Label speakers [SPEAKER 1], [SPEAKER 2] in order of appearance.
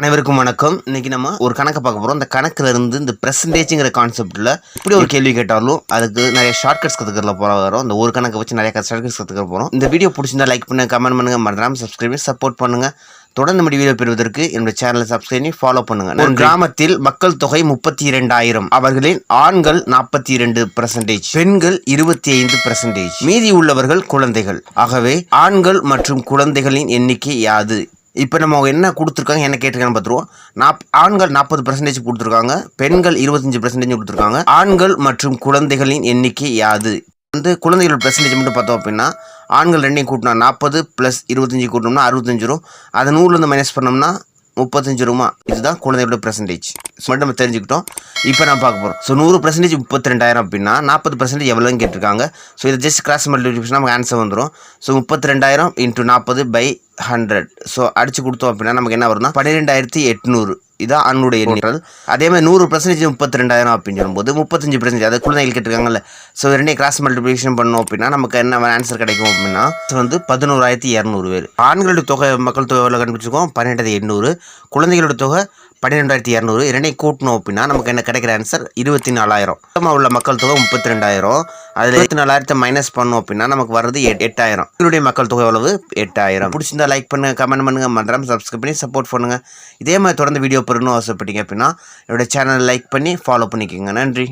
[SPEAKER 1] அனைவருக்கும் வணக்கம். இன்னைக்கு நம்ம ஒரு கணக்கை பார்க்க போகிறோம் இந்த கணக்குல இருந்து இந்த பெர்சன்டேஜ்ங்கிற கான்செப்ட்டில் இப்படி ஒரு கேள்வி கேட்டாலும் அதுக்கு நிறைய ஷார்ட்கட்ஸ் கற்றுக்கிறதுல போகிற வரும். இந்த ஒரு கணக்கை வச்சு நிறைய ஷார்ட்கட்ஸ் கற்றுக்க போகிறோம் இந்த வீடியோ பிடிச்சிருந்தா லைக் பண்ணுங்க கமெண்ட் பண்ணுங்க. மறந்துடாம சப்ஸ்கிரைப் பண்ணி சப்போர்ட் பண்ணுங்க. தொடர்ந்து நம்ம வீடியோ பெறுவதற்கு என்னோட சேனலை சப்ஸ்கிரைப் பண்ணி ஃபாலோ பண்ணுங்க. ஒரு கிராமத்தில் மக்கள் தொகை முப்பத்தி இரண்டாயிரம் அவர்களின் ஆண்கள் நாற்பத்தி இரண்டு பெர்சன்டேஜ் பெண்கள் இருபத்தி ஐந்து பெர்சன்டேஜ் மீதி உள்ளவர்கள் குழந்தைகள். ஆகவே ஆண்கள் மற்றும் குழந்தைகளின் எண்ணிக்கை யாது? இப்போ நம்ம அவங்க என்ன கொடுத்துருக்காங்க என்ன கேட்டிருக்காங்கன்னு பார்த்துருவோம் நாப் ஆண்கள் நாற்பது பர்சன்டேஜ் கொடுத்துருக்காங்க பெண்கள் இருபத்தஞ்சு பர்சன்டேஜ் கொடுத்துருக்காங்க. ஆண்கள் மற்றும் குழந்தைகளின் எண்ணிக்கை யாது? வந்து குழந்தைகளோட பர்சன்டேஜ் மட்டும் பார்த்தோம் அப்படின்னா ஆண்கள் ரெண்டையும் கூட்டினா நாற்பது ப்ளஸ் இருபத்தஞ்சி கூட்டினோம்னா அறுபத்தஞ்சு ரூபா அதை நூறுலேருந்து மைனஸ் பண்ணோம்னா முப்பத்தஞ்சு ரூபா இதுதான் குழந்தைகளோட பர்சன்டேஜ் மட்டும் நம்ம தெரிஞ்சுக்கிட்டோம். இப்போ நான் பார்க்க போகிறோம் ஸோ நூறு பர்சன்டேஜ் முப்பத்தி ரெண்டாயிரம் அப்படின்னா நாற்பது பர்சன்டேஜ் எவ்வளோன்னு கேட்டிருக்காங்க. ஸோ இதை ஜஸ்ட் கிராஸ் மல்டிபிளிகேஷன் நமக்கு ஆன்சர் வந்துடும் ஸோ முப்பத்தி ரெண்டாயிரம் இன்ட்டு நாற்பது பை ஹண்ட்ரட் ஸோ அடிச்சு கொடுத்தோம் அப்படின்னா நமக்கு என்ன வரும்னா பன்னிரெண்டாயிரத்தி எட்நூறு. இதான் அன்னுடைய எண்ணிக்கை அதே மாதிரி நூறு பர்சன்டேஜ் முப்பத்தி ரெண்டாயிரம் அப்படின்னு சொல்லும்போது முப்பத்தஞ்சு பர்சன்டேஜ் அது குழந்தைகள் கேட்டிருக்காங்கல்ல. ஸோ ரெண்டையும் கிராஸ் மல்டிபிகேஷன் பண்ணோம் அப்படின்னா நமக்கு என்ன ஆன்சர் கிடைக்கும் அப்படின்னா வந்து பதினோராயிரத்தி இரநூறு பேர். ஆண்களோட தொகை மக்கள் தொகை எவ்வளோ கண்டுபிடிச்சிருக்கோம்? பன்னெண்டாயிரத்தி எண்ணூறு. குழந்தைகளோட தொகை பன்னிரெண்டாயிரத்தி இரநூறு. இரண்டையும் கூட்டணும் அப்படின்னா நமக்கு என்ன கிடைக்கிற ஆன்சர் இருபத்தி நாலாயிரம் மொத்தமாக உள்ள மக்கள் தொகை முப்பத்தி ரெண்டாயிரம் அதில் இருபத்தி நாலாயிரத்தை மைனஸ் பண்ணோம் அப்படின்னா நமக்கு வர்றது எட் எட்டாயிரம். இதனுடைய மக்கள் தொகை எவ்வளவு? எட்டாயிரம். பிடிச்சிருந்தா லைக் பண்ணுங்க கமெண்ட் பண்ணுங்க. மறந்துடாம சப்ஸ்கிரைப் பண்ணி சப்போர்ட் பண்ணுங்க. இதே மாதிரி தொடர்ந்து வீடியோ பெறணும் ஆசைப்பட்டீங்க அப்படின்னா என்னோட சேனலை லைக் பண்ணி ஃபாலோ பண்ணிக்கோங்க. நன்றி.